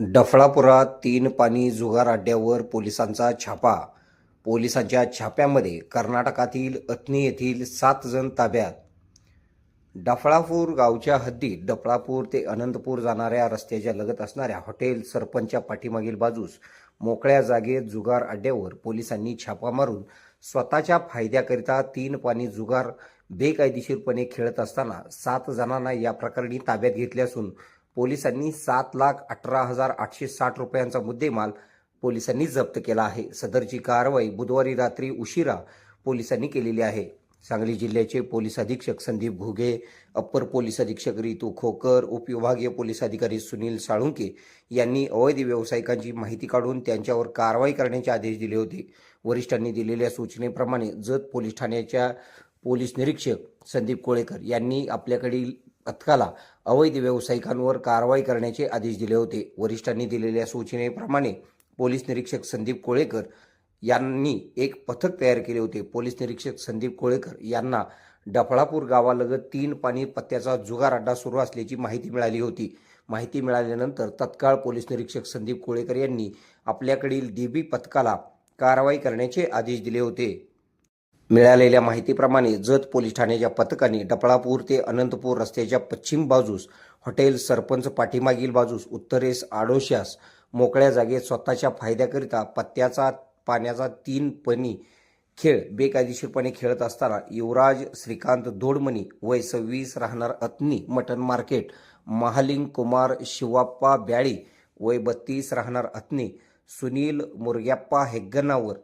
डफळापुरात तीन पाणी जुगार अड्ड्यावर पोलिसांचा छापा. पोलिसांच्या छाप्यामध्ये कर्नाटकातील अथनी येथील सात जण ताब्यात. डफळापूर गावच्या हद्दीत डफळापूर ते अनंतपूर जाणाऱ्या रस्त्याच्या लगत असणाऱ्या हॉटेल सरपंचच्या पाठीमागील बाजूस मोकळ्या जागेत जुगार अड्ड्यावर पोलिसांनी छापा मारून स्वतःच्या फायद्याकरिता तीन पाणी जुगार बेकायदेशीरपणे खेळत असताना सात जणांना या प्रकरणी ताब्यात घेतले असून पोलिसांनी सात लाख अठरा हजार आठशे साठ रुपयांचा मुद्देमाल पोलिसांनी जप्त केला आहे. सदरची कारवाई बुधवारी रात्री उशिरा पोलिसांनी केलेली आहे. सांगली जिल्ह्याचे पोलीस अधीक्षक संदीप घुगे अप्पर पोलीस अधीक्षक रितू खोकर उपविभागीय पोलीस अधिकारी सुनील साळुंके यांनी अवैध व्यावसायिकांची माहिती काढून त्यांच्यावर कारवाई करण्याचे आदेश दिले होते. वरिष्ठांनी दिलेल्या सूचनेप्रमाणे जत पोलीस ठाण्याच्या पोलीस निरीक्षक संदीप कोळेकर यांनी आपल्याकडील पथकाला अवैध व्यावसायिकांवर कारवाई करण्याचे आदेश दिले होते. वरिष्ठांनी दिलेल्या सूचनेप्रमाणे पोलीस निरीक्षक संदीप कोळेकर यांनी एक पथक तयार केले होते. पोलीस निरीक्षक संदीप कोळेकर यांना डफळापूर गावालगत तीन पाणी पत्त्याचा जुगार अड्डा सुरू असल्याची माहिती मिळाली होती. माहिती मिळाल्यानंतर तत्काळ पोलीस निरीक्षक संदीप कोळेकर यांनी आपल्याकडील डीबी पथकाला कारवाई करण्याचे आदेश दिले होते. मिळालेल्या माहितीप्रमाणे जत पोलीस ठाण्याच्या पथकाने डपळापूर ते अनंतपूर रस्त्याच्या पश्चिम बाजूस हॉटेल सरपंच पाठीमागील बाजूस उत्तरेस आडोश्यास मोकळ्या जागेत स्वतःच्या फायद्याकरिता पत्त्याचा पाण्याचा तीन पणी खेळ बेकायदेशीरपणे खेळत असताना युवराज श्रीकांत दोडमणी वय सव्वीस राहणार अत्नी मटन मार्केट. महालिंग कुमार शिवाप्पा ब्याळी वय बत्तीस राहणार अत्नी. सुनील मुरग्याप्पा हेग्गनावर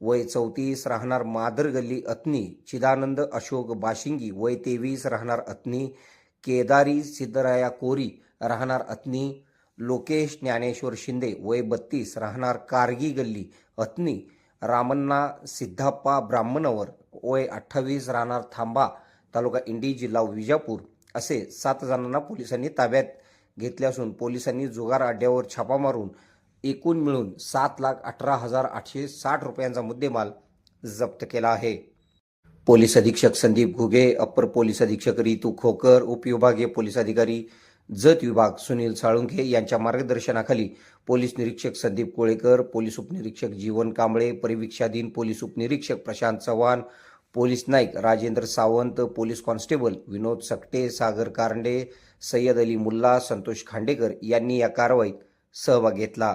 वय चौतीस राहणार मादर गल्ली अत्नी चिदानंद अशोक बाशिंगी वय तेवीस राहणार अत्नी केदारी सिद्धराया कोरी राहणार अत्नी लोकेश ज्ञानेश्वर शिंदे वय बत्तीस राहणार कारगी गल्ली अत्नी रामन्ना सिद्धाप्पा ब्राह्मणवर वय अठ्ठावीस राहणार थांबा तालुका इंडी जिल्हा विजापूर असे सात जणांना पोलिसांनी ताब्यात घेतले असून पोलिसांनी जुगार अड्ड्यावर छापा मारून एकूण मिळून सात लाख अठरा हजार आठशे साठ रुपयांचा मुद्देमाल जप्त केला आहे. पोलीस अधीक्षक संदीप घुगे अप्पर पोलीस अधीक्षक रितू खोकर उपविभागीय पोलीस अधिकारी जत विभाग सुनील साळुंखे यांच्या मार्गदर्शनाखाली पोलीस निरीक्षक संदीप कोळेकर पोलीस उपनिरीक्षक जीवन कांबळे परिवीक्षाधीन पोलीस उपनिरीक्षक Prashant Chavan police Naik Rajendra Sawant police constable Vinod Sakate Sagar Karande Sayyad Ali Mulla Santosh Khandekar यांनी या कारवाईत सहभाग घेतला.